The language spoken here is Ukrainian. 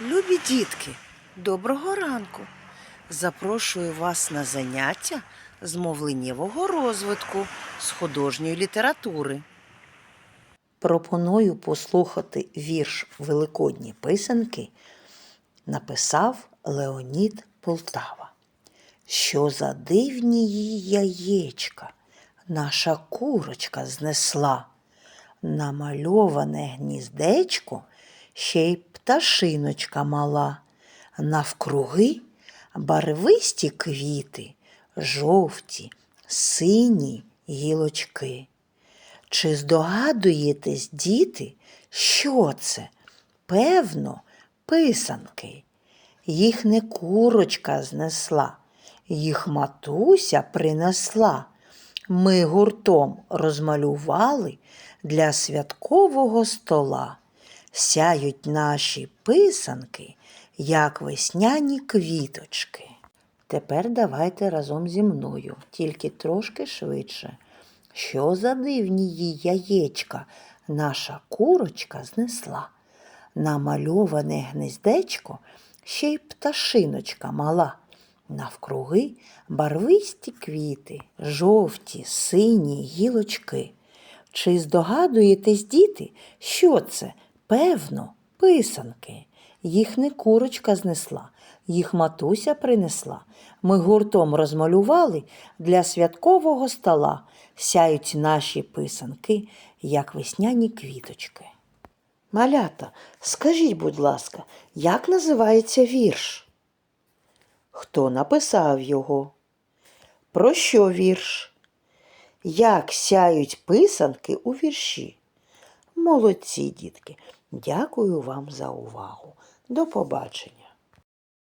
Любі дітки, доброго ранку! Запрошую вас на заняття з мовленнєвого розвитку з художньої літератури. Пропоную послухати вірш Великодні писанки. Написав Леонід Полтава. Що за дивні її яєчка наша курочка знесла. Намальоване гніздечко ще й пташиночка мала. Навкруги барвисті квіти, жовті, сині гілочки. Чи здогадуєтесь, діти, що це? Певно, писанки. Їх не курочка знесла, їх матуся принесла. Ми гуртом розмалювали для святкового стола. Сяють наші писанки, як весняні квіточки. Тепер давайте разом зі мною, тільки трошки швидше. Що за дивні їй яєчка наша курочка знесла. Намальоване гнездечко ще й пташиночка мала. Навкруги барвисті квіти, жовті, сині гілочки. Чи здогадуєтесь, діти, що це? Певно, писанки. Їх не курочка знесла, їх матуся принесла. Ми гуртом розмалювали для святкового стола. Сяють наші писанки, як весняні квіточки. Малята, скажіть, будь ласка, як називається вірш? Хто написав його? Про що вірш? Як сяють писанки у вірші? Молодці, дітки. Дякую вам за увагу. До побачення.